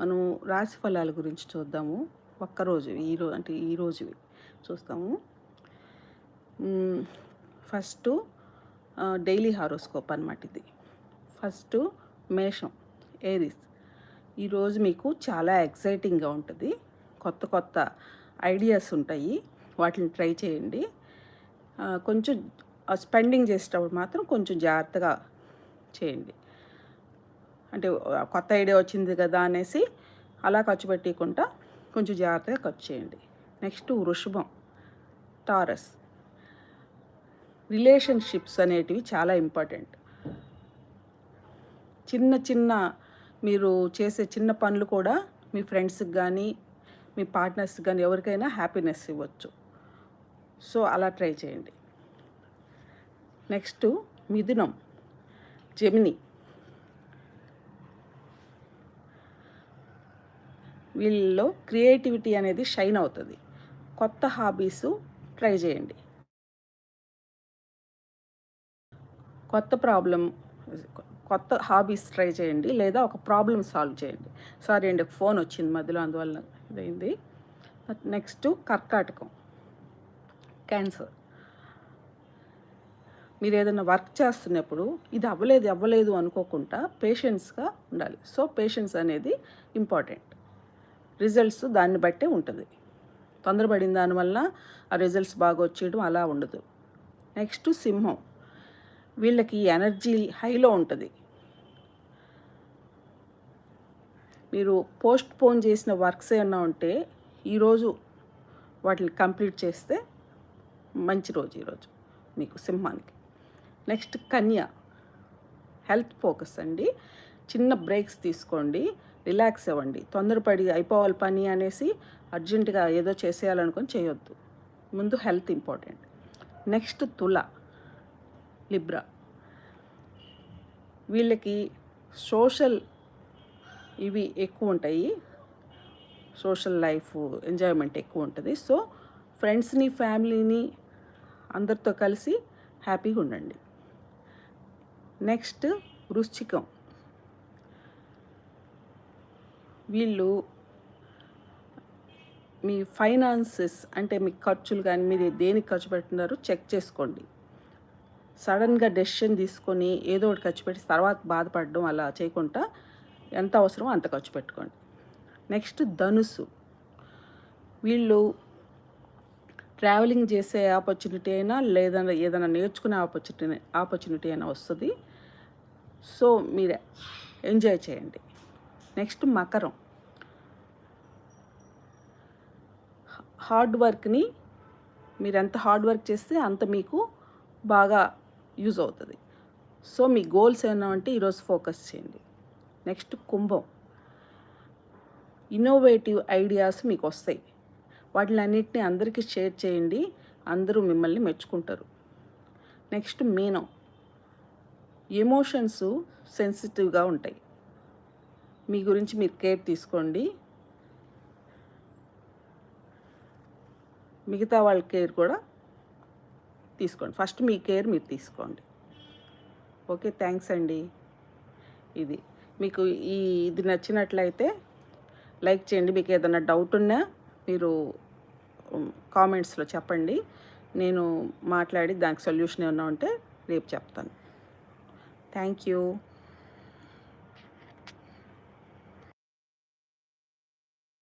మనం రాశి ఫలాల గురించి చూద్దాము. ఒక్కరోజు ఈరోజు అంటే ఈరోజువి చూస్తాము. ఫస్ట్ డైలీ హారోస్కోప్ అనమాట ఇది. ఫస్ట్ మేషం ఏరిస్. ఈరోజు మీకు చాలా ఎక్సైటింగ్గా ఉంటుంది. కొత్త కొత్త ఐడియాస్ ఉంటాయి. వాటిని ట్రై చేయండి. కొంచెం స్పెండింగ్ చేసేటప్పుడు మాత్రం కొంచెం జాగ్రత్తగా చేయండి. అంటే కొత్త ఐడియా వచ్చింది కదా అనేసి అలా ఖర్చు పెట్టకుండా కొంచెం జాగ్రత్తగా ఖర్చు చేయండి. నెక్స్ట్ వృషభం టారస్. రిలేషన్షిప్స్ అనేటివి చాలా ఇంపార్టెంట్. చిన్న చిన్న మీరు చేసే చిన్న పనులు కూడా మీ ఫ్రెండ్స్కి కానీ మీ పార్ట్నర్స్కి కానీ ఎవరికైనా హ్యాపీనెస్ ఇవ్వచ్చు. సో అలా ట్రై చేయండి. నెక్స్ట్ మిథునం జెమిని. వీళ్ళలో క్రియేటివిటీ అనేది షైన్ అవుతుంది. కొత్త హాబీస్ ట్రై చేయండి. కొత్త ప్రాబ్లం కొత్త హాబీస్ ట్రై చేయండి లేదా ఒక ప్రాబ్లం సాల్వ్ చేయండి. సారీ అండి ఒక ఫోన్ వచ్చింది మధ్యలో అందువల్ల ఇదైంది. నెక్స్ట్ కర్కాటకం క్యాన్సర్. మీరు ఏదైనా వర్క్ చేస్తున్నప్పుడు ఇది అవ్వలేదు అవ్వలేదు అనుకోకుండా పేషెన్స్గా ఉండాలి. సో పేషెన్స్ అనేది ఇంపార్టెంట్. రిజల్ట్స్ దాన్ని బట్టే ఉంటుంది. తొందరపడిన దానివల్ల ఆ రిజల్ట్స్ బాగా వచ్చేయడం అలా ఉండదు. నెక్స్ట్ సింహం. వీళ్ళకి ఎనర్జీ హైలో ఉంటుంది. మీరు పోస్ట్ పోన్ చేసిన వర్క్స్ ఏమన్నా ఉంటే ఈరోజు వాటిని కంప్లీట్ చేస్తే మంచి రోజు ఈరోజు మీకు సింహానికి. నెక్స్ట్ కన్య. హెల్త్ ఫోకస్ అండి. చిన్న బ్రేక్స్ తీసుకోండి. రిలాక్స్ అవ్వండి. తొందరపడి అయిపోవాలి పని అనేసి అర్జెంటుగా ఏదో చేసేయాలనుకొని చేయొద్దు. ముందు హెల్త్ ఇంపార్టెంట్. నెక్స్ట్ తుల లిబ్రా. వీళ్ళకి సోషల్ ఇవి ఎక్కువ ఉంటాయి. సోషల్ లైఫ్ ఎంజాయ్మెంట్ ఎక్కువ ఉంటుంది. సో ఫ్రెండ్స్ని ఫ్యామిలీని అందరితో కలిసి హ్యాపీగా ఉండండి. నెక్స్ట్ వృశ్చికం. వీళ్ళు మీ ఫైనాన్సెస్ అంటే మీ ఖర్చులు కానీ మీరు దేనికి ఖర్చు పెడుతున్నారో చెక్ చేసుకోండి. సడన్గా డెసిషన్ తీసుకొని ఏదో ఒకటి ఖర్చు పెట్టి తర్వాత బాధపడడం అలా చేయకుండా ఎంత అవసరమో అంత ఖర్చు పెట్టుకోండి. నెక్స్ట్ ధనుసు. వీళ్ళు ట్రావెలింగ్ చేసే ఆపర్చునిటీ అయినా లేదన్నా ఏదైనా నేర్చుకునే ఆపర్చునిటీ ఆపర్చునిటీ అయినా వస్తుంది. సో మీరు ఎంజాయ్ చేయండి. నెక్స్ట్ మకరం. హార్డ్ వర్క్ని మీరు ఎంత హార్డ్ వర్క్ చేస్తే అంత మీకు బాగా యూజ్ అవుతుంది. సో మీ గోల్స్ ఏమైనా అంటే ఈరోజు ఫోకస్ చేయండి. నెక్స్ట్ కుంభం. ఇన్నోవేటివ్ ఐడియాస్ మీకు వస్తాయి. వాటిని అందరికీ షేర్ చేయండి. అందరూ మిమ్మల్ని మెచ్చుకుంటారు. నెక్స్ట్ మీనం. ఎమోషన్స్ సెన్సిటివ్గా ఉంటాయి. మీ గురించి మీరు కేర్ తీసుకోండి. మిగతా వాళ్ళ కేర్ కూడా తీసుకోండి. ఫస్ట్ మీ కేర్ మీరు తీసుకోండి. ఓకే థ్యాంక్స్ అండి. ఇది మీకు ఈ ఇది నచ్చినట్లయితే లైక్ చేయండి. మీకు ఏదైనా డౌట్ ఉన్నా మీరు కామెంట్స్లో చెప్పండి. నేను మాట్లాడి దానికి సొల్యూషన్ ఏమన్నా ఉంటే రేపు చెప్తాను. Thank you.